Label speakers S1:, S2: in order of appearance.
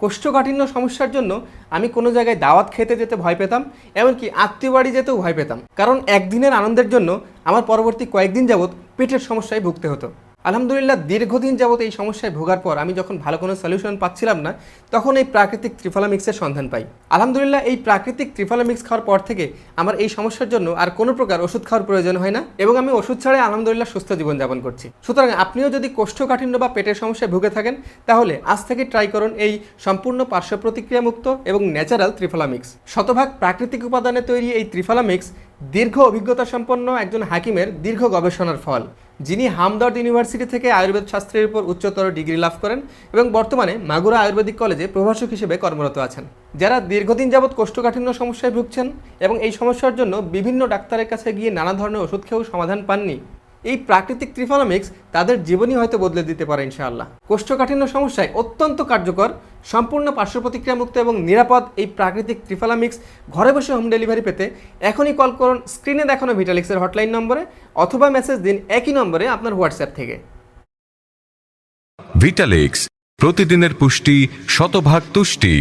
S1: কোষ্ঠকাঠিন্য সমস্যার জন্য আমি কোনো জায়গায় দাওয়াত খেতে যেতে ভয় পেতাম, এমনকি আত্মীয় বাড়ি যেতেও ভয় পেতাম। কারণ একদিনের আনন্দের জন্য আমার পরবর্তী কয়েকদিন যাবৎ পেটের সমস্যায় ভুগতে হতো। আলহামদুলিল্লাহ, দীর্ঘদিন যাবৎ এই সমস্যায় ভোগার পর আমি যখন ভালো কোনো সলিউশন পাচ্ছিলাম না, তখন এই প্রাকৃতিক ত্রিফলা মিক্সের সন্ধান পাই। আলহামদুলিল্লাহ, এই প্রাকৃতিক ত্রিফলা মিক্স খাওয়ার পর থেকে আমার এই সমস্যার জন্য আর কোনো প্রকার ওষুধ খাওয়ার প্রয়োজন হয় না এবং আমি ওষুধ ছাড়াই আলহামদুলিল্লাহ সুস্থ জীবনযাপন করছি। সুতরাং আপনিও যদি কোষ্ঠকাঠিন্য বা পেটের সমস্যায় ভুগে থাকেন, তাহলে আজ থেকে ট্রাই করুন এই সম্পূর্ণ পার্শ্ব প্রতিক্রিয়া মুক্ত এবং ন্যাচারাল ত্রিফলা মিক্স শতভাগ প্রাকৃতিক উপাদানে তৈরি এই ত্রিফলা মিক্স দীর্ঘ অভিজ্ঞতা সম্পন্ন একজন হাকিমের দীর্ঘ গবেষণার ফল, যিনি হামদর্দ ইউনিভার্সিটি থেকে আয়ুর্বেদ শাস্ত্রের উপর উচ্চতর ডিগ্রি লাভ করেন এবং বর্তমানে মাগুরা আয়ুর্বেদিক কলেজে প্রভাষক হিসেবে কর্মরত আছেন। যারা দীর্ঘদিন যাবৎ কোষ্ঠকাঠিন্য সমস্যায় ভুগছেন এবং এই সমস্যার জন্য বিভিন্ন ডাক্তারের কাছে গিয়ে নানা ধরনের ওষুধ খেয়েও সমাধান পাননি এই প্রাকৃতিক ত্রিফলামিক্স তাদের জীবনই হয়তো বদলে দিতে পারে ইনশাআল্লাহ। কোষ্ঠকাঠিন্য সমস্যায় অত্যন্ত কার্যকর, সম্পূর্ণ পার্শ্ব প্রতিক্রিয়া মুক্ত এবং নিরাপদ এই প্রাকৃতিক ত্রিফলামিক্স ঘরে বসে হোম ডেলিভারি পেতে এখনই কল করুন স্ক্রিনে দেখানো ভিটালিক্সের হটলাইন নম্বরে অথবা মেসেজ দিন একই নম্বরে আপনার হোয়াটসঅ্যাপ থেকে।
S2: ভিটালিক্স প্রতিদিনের পুষ্টি, শতভাগ তুষ্টি।